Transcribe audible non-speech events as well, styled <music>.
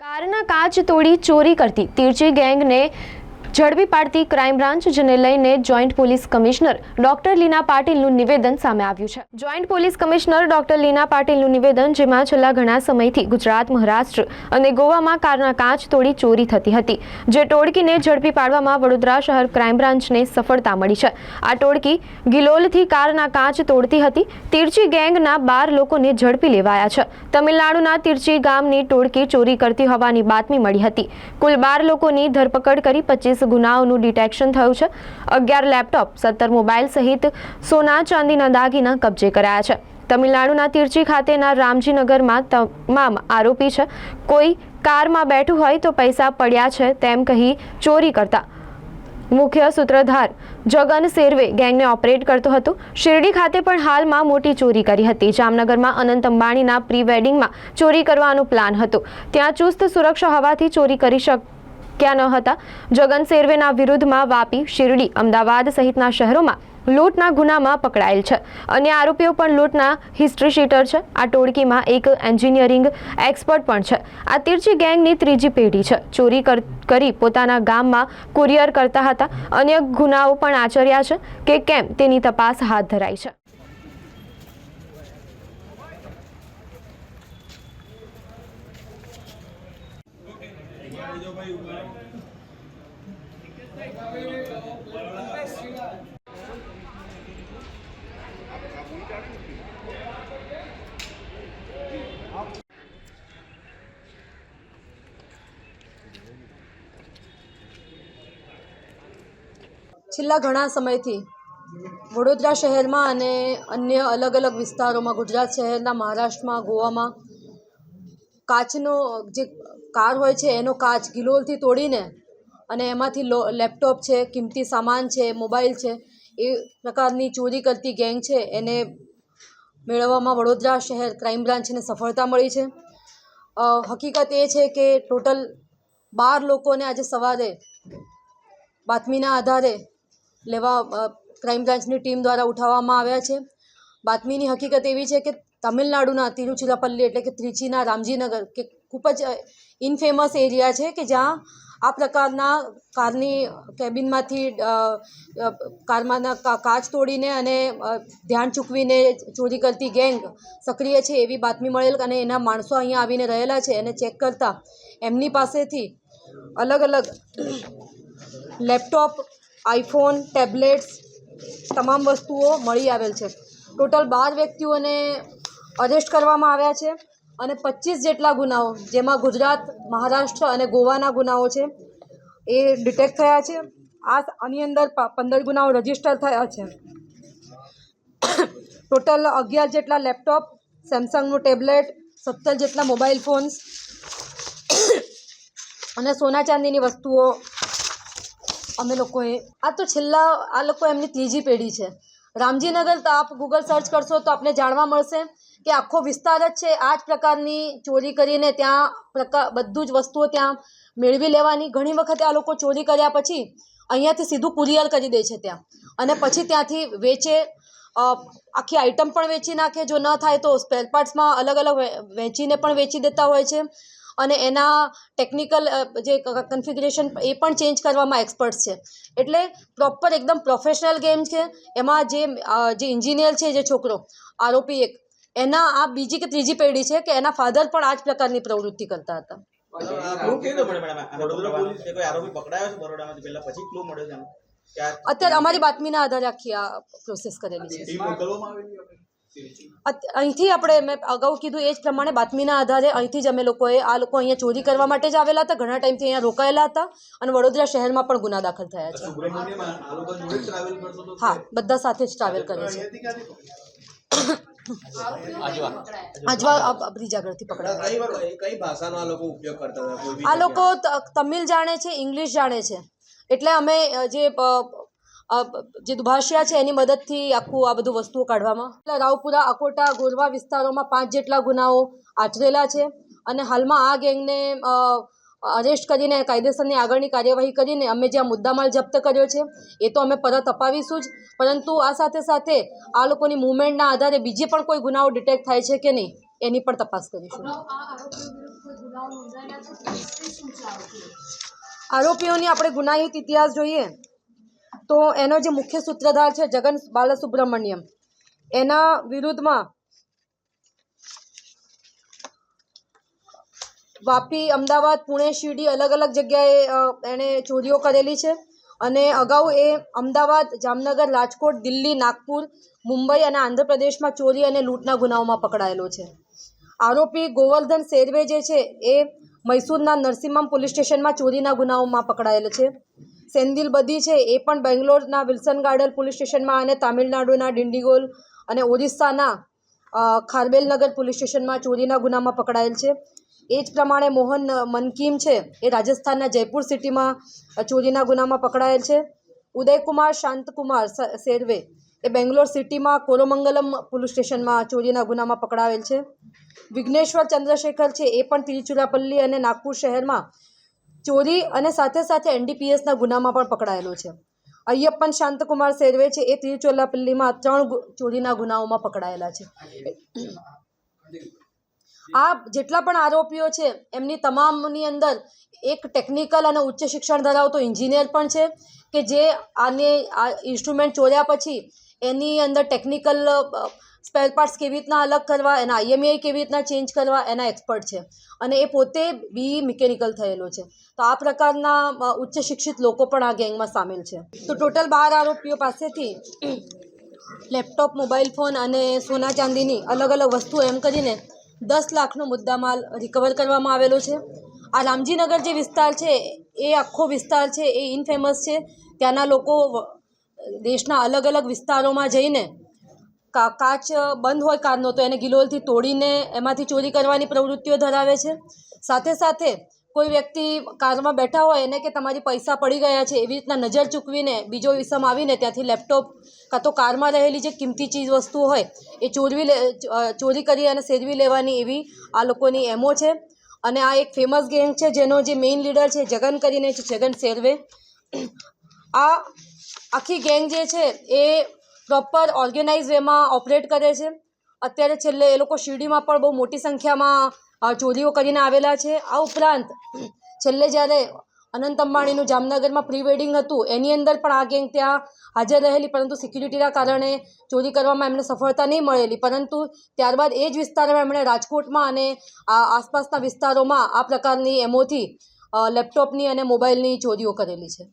કારના કાચ તોડી ચોરી કરતી તીરચી ગેંગને ઝડપી પાડતી ક્રાઇમ બ્રાન્ચ, જેને લઈને joint police commissioner doctor Leena પાટીલનું નિવેદન સામે આવ્યું છે. Joint police commissioner doctor Leena પાટીલનું નિવેદન, જેમાં છેલ્લા ઘણા સમયથી ગુજરાત, મહારાષ્ટ્ર અને ગોવામાં કારના કાચ તોડી ચોરી થતી હતી, જે ટોળકીને ઝડપી પાડવામાં વડોદરા શહેર ક્રાઇમ બ્રાન્ચને સફળતા મળી છે. આ ટોળકી ગિલોલથી કારના કાચ તોડતી હતી. તિરચી ગેંગના બાર લોકોને ઝડપી લેવાયા છે. તમિલનાડુના તિરચી ગામની ટોળકી ચોરી કરતી હોવાની બાતમી મળી હતી. કુલ બાર લોકોની ધરપકડ કરી પચીસ ગુનાઓનું ડિટેક્શન થયું છે. અગિયાર લેપટોપ, સત્તર મોબાઈલ સહિત સોના, ચાંદીના દાગીના કબજે કરાયા છે. તમિલનાડુના તિરચી ખાતેના રામજીનગરમાં તમામ આરોપી છે. કોઈ કારમાં બેઠું હોય તો પૈસા પડ્યા છે તેમ કહી ચોરી કરતા. મુખ્ય સૂત્રધાર જગન સેરવે ગેંગને ઓપરેટ કરતો હતો. શિરડી ખાતે પણ હાલમાં મોટી ચોરી કરી હતી. જામનગરમાં અનંત અંબાણીના પ્રી વેડિંગમાં ચોરી કરવાનો પ્લાન હતો. ત્યાં ચુસ્ત સુરક્ષા હોવાથી ચોરી કરી શક્યા ન હતા. જગન સેરવેના વિરુદ્ધમાં વાપી, શિરડી, અમદાવાદ સહિતના શહેરોમાં લૂંટના ગુનામાં પકડાયેલ છે. અન્ય આરોપીઓ પણ લૂંટના હિસ્ટ્રી શીટર છે. આ ટોળકીમાં એક એન્જિનિયરિંગ એક્સપર્ટ પણ છે. આ તિરચી ગેંગની ત્રીજી પેઢી છે. ચોરી કરી પોતાના ગામમાં કુરિયર કરતા હતા. અન્ય ગુનાઓ પણ આચર્યા છે કે કેમ તેની તપાસ હાથ ધરાઈ છે. છેલ્લા ઘણા સમયથી વડોદરા શહેરમાં અને અન્ય અલગ અલગ વિસ્તારોમાં, ગુજરાત શહેરના મહારાષ્ટ્રમાં, ગોવામાં કાચનો જે કાર હોય છે, એનો કાચ ગિલોલથી તોડીને અને એમાંથી લેપટોપ છે, કિંમતી સામાન છે, મોબાઈલ છે, એ પ્રકારની ચોરી કરતી ગેંગ છે, એને મેળવવામાં વડોદરા શહેર ક્રાઇમ બ્રાન્ચને સફળતા મળી છે. હકીકત એ છે કે ટોટલ બાર લોકોને આજે સવારે બાતમીના આધારે લેવા ક્રાઇમ બ્રાન્ચની ટીમ દ્વારા ઉઠાવવામાં આવ્યા છે. બાતમીની હકીકત એવી છે કે તમિલનાડુના તિરુચિરાપલ્લી એટલે કે ત્રિચીના રામજીનગર કે ખૂબ જ ઇનફેમસ એરિયા છે કે જ્યાં આ પ્રકારના કારની કેબિનમાંથી કારમાંના કાચ તોડીને અને ધ્યાન ચૂકવીને ચોરી કરતી ગેંગ સક્રિય છે એવી બાતમી મળેલ અને એના માણસો અહીંયા આવીને રહેલા છે અને ચેક કરતા એમની પાસેથી અલગ અલગ લેપટોપ, આઈફોન, ટેબ્લેટ્સ તમામ વસ્તુઓ મળી આવેલ છે. ટોટલ બાર વ્યક્તિઓને અરેસ્ટ કરવામાં આવ્યા છે. અને પચીસ જેટલા ગુનાઓ, જેમાં ગુજરાત, મહારાષ્ટ્ર અને ગોવાના ગુનાઓ છે, એ ડિટેક્ટ થયા છે. આ આની અંદર પંદર ગુનાઓ રજિસ્ટર થયા છે. ટોટલ અગિયાર જેટલા લેપટોપ સેમસંગનું ટેબ્લેટ સત્તર જેટલા મોબાઈલ ફોન્સ અને સોના ચાંદીની વસ્તુઓ અમે લોકોએ, આ તો છેલ્લા, આ લોકો એમની ત્રીજી પેઢી છે. રામજીનગર તો આપ ગૂગલ સર્ચ કરશો તો આપને જાણવા મળશે. કે આખો વિસ્તાર જ છે. આ જ પ્રકારની ચોરી કરીને ત્યાં પ્રકાર બધું જ વસ્તુઓ ત્યાં મેળવી લેવાની. ઘણી વખતે આ લોકો ચોરી કર્યા પછી અહીંયાથી સીધું કુરિયર કરી દે છે ત્યાં. અને પછી ત્યાંથી વેચે આખી આઈટમ પણ વેચી નાખે. જો ન થાય તો સ્પેર પાર્ટ્સમાં અલગ અલગ વેચીને પણ વેચી દેતા હોય છે. અને એના ટેકનિકલ જે કન્ફિગરેશન એ પણ ચેન્જ કરવામાં એક્સપર્ટ છે. એટલે પ્રોપર એકદમ પ્રોફેશનલ ગેમ છે. એમાં જે જે ઇન્જિનિયર છે, જે છોકરો, આરોપી એક એના આ બીજી કે ત્રીજી પેઢી છે કે એના ફાધર પણ આ જ પ્રકારની પ્રવૃત્તિ કરતા હતા. ક્લુ કેવી રીતે મળે મેડમ આ વડોદરા પોલીસે કોઈ આરોપી પકડાયો છે બરોડામાંથી પહેલા પછી ક્લુ મળ્યો છે આનો? કે આ અત્યારે અમારી બાતમીના આધારે આખી આ પ્રોસેસ કરેલી છે. અહીંથી આપણે મેં અગાઉ કીધું એ જ પ્રમાણે બાતમીના આધારે અહીંથી જ અમે લોકોએ આ લોકો અહીંયા ચોરી કરવા માટે જ આવેલા હતા. ઘણા ટાઈમથી અહીંયા રોકાયેલા હતા અને વડોદરા શહેરમાં પણ ગુના દાખલ થયા છે. હા બધા સાથે જ ટ્રાવેલ કરે છે. <coughs> આજવા અ- અ- બ્રિજાગરથી પકડાયા. કઈ ભાષાનો આ લોકો ઉપયોગ કરતા આ લોકો તમિલ જાણે છે ઇંગ્લિશ જાણે છે. એટલે અમે જે જે દુભાષિયા છે એની મદદથી આખું આ બધું વસ્તુઓ કાઢવામાં. રાવપુરા અકોટા ગોરવા વિસ્તારોમાં પાંચ જેટલા ગુનાઓ આચરેલા છે. અને હાલમાં આ ગેંગને અરેસ્ટ કરીને કાયદેસરની આગળની કાર્યવાહી કરીને અમે જે આ મુદ્દામાલ જપ્ત કર્યો છે એ તો અમે પરત અપાવીશું જ. પરંતુ આ સાથે સાથે આ લોકોની મુવમેન્ટના આધારે બીજી પણ કોઈ ગુનાઓ ડિટેક્ટ થાય છે કે નહીં એની પણ તપાસ કરીશું. આરોપીઓની આપણે ગુનાહિત ઇતિહાસ જોઈએ તો એનો જે મુખ્ય સૂત્રધાર છે જગન બાલસુબ્રમણ્યમ એના વિરુદ્ધમાં વાપી, અમદાવાદ, પુણે, શિરડી અલગ અલગ જગ્યાએ એણે ચોરીઓ કરેલી છે. અને અગાઉ એ અમદાવાદ, જામનગર, રાજકોટ, દિલ્હી, નાગપુર, મુંબઈ અને આંધ્રપ્રદેશમાં ચોરી અને લૂંટના ગુનાઓમાં પકડાયેલો છે. આરોપી ગોવર્ધન શેરવે જે છે એ મૈસૂરના નરસિમ્હમ પોલીસ સ્ટેશનમાં ચોરીના ગુનાઓમાં પકડાયેલો છે. સેન્દિલ બદી છે એ પણ બેંગ્લોરના વિલ્સન ગાર્ડન પોલીસ સ્ટેશનમાં અને તામિલનાડુના ડિંડીગોલ અને ઓરિસ્સાના ખારબેલનગર પોલીસ સ્ટેશનમાં ચોરીના ગુનામાં પકડાયેલ છે. એ જ પ્રમાણે મોહન મનકીમ છે, એ રાજસ્થાનના જયપુર સિટીમાં ચોરીના ગુનામાં પકડાયેલ છે. ઉદયકુમાર, શાંતકુમાર સેરવે એ બેંગ્લોર સિટીમાં કોરોમંગલમ પોલીસ સ્ટેશનમાં ચોરીના ગુનામાં પકડાયેલ છે. વિઘ્નેશ્વર ચંદ્રશેખર છે, એ પણ તિરુચિરાપલ્લી અને નાગપુર શહેરમાં ચોરી અને સાથે સાથે એનડીપીએસના ગુનામાં પણ પકડાયેલો છે. અય્યપ્પન, શાંતકુમાર શેરવે છે, એ તિરુચિરાપલ્લીમાં ત્રણ ચોરીના ગુનાઓમાં પકડાયેલા છે. આ જેટલા પણ આરોપીઓ છે, એમની તમામની અંદર એક ટેકનિકલ અને ઉચ્ચ શિક્ષણ ધરાવતો એન્જિનિયર પણ છે, કે જે આને આ ઇન્સ્ટ્રુમેન્ટ ચોર્યા પછી એની અંદર ટેકનિકલ સ્પેર પાર્ટ્સ કેવી રીતના અલગ કરવા, એના આઈએમઆઈ કેવી રીતના ચેન્જ કરવા, એના એક્સપર્ટ છે. અને એ પોતે બી મિકેનિકલ થયેલો છે. તો આ પ્રકારના ઉચ્ચ શિક્ષિત લોકો પણ આ ગેંગમાં સામેલ છે. તો ટોટલ બાર આરોપીઓ પાસેથી લેપટોપ, મોબાઈલ ફોન અને સોના ચાંદીની અલગ અલગ વસ્તુ એમ કરીને દસ લાખનો મુદ્દામાલ રિકવર કરવામાં આવેલો છે. આ રામજીનગર જે વિસ્તાર છે, એ આખો વિસ્તાર છે, એ ઇનફેમસ છે. ત્યાંના લોકો દેશના અલગ અલગ વિસ્તારોમાં જઈને કા, કાચ બંધ હોય કારનો, તો એને ગિલોલથી તોડીને એમાંથી ચોરી કરવાની પ્રવૃત્તિઓ ધરાવે છે. સાથે સાથે કોઈ વ્યક્તિ કારમાં બેઠા હોય એને કે તમારી પૈસા પડી ગયા છે એવી રીતના નજર ચૂકવીને બીજો વિસમ આવીને ત્યાંથી લેપટોપ કાં તો કારમાં રહેલી જે કિંમતી ચીજ વસ્તુ હોય એ ચોરવી ચોરી કરી અને સેરવી લેવાની એવી આ લોકોની એમો છે. અને આ એક ફેમસ ગેંગ છે જેનો જે મેઇન લીડર છે જગન કરીને છે જગન શેરવે. આ આખી ગેંગ જે છે એ પ્રોપર ઓર્ગેનાઇઝ વેમાં ઓપરેટ કરે છે. અત્યારે છેલ્લે એ લોકો શિરડીમાં પણ બહુ મોટી સંખ્યામાં ચોરીઓ કરીને આવેલા છે. આ ઉપરાંત છેલ્લે જ્યારે અનંત અંબાણીનું જામનગરમાં પ્રી વેડિંગ હતું, એની અંદર પણ આ ગેંગ ત્યાં હાજર રહેલી, પરંતુ સિક્યુરિટીના કારણે ચોરી કરવામાં એમને સફળતા નહીં મળેલી. પરંતુ ત્યારબાદ એ જ વિસ્તારમાં એમણે રાજકોટમાં અને આસપાસના વિસ્તારોમાં આ પ્રકારની એમોથી લેપટોપની અને મોબાઈલની ચોરીઓ કરેલી છે.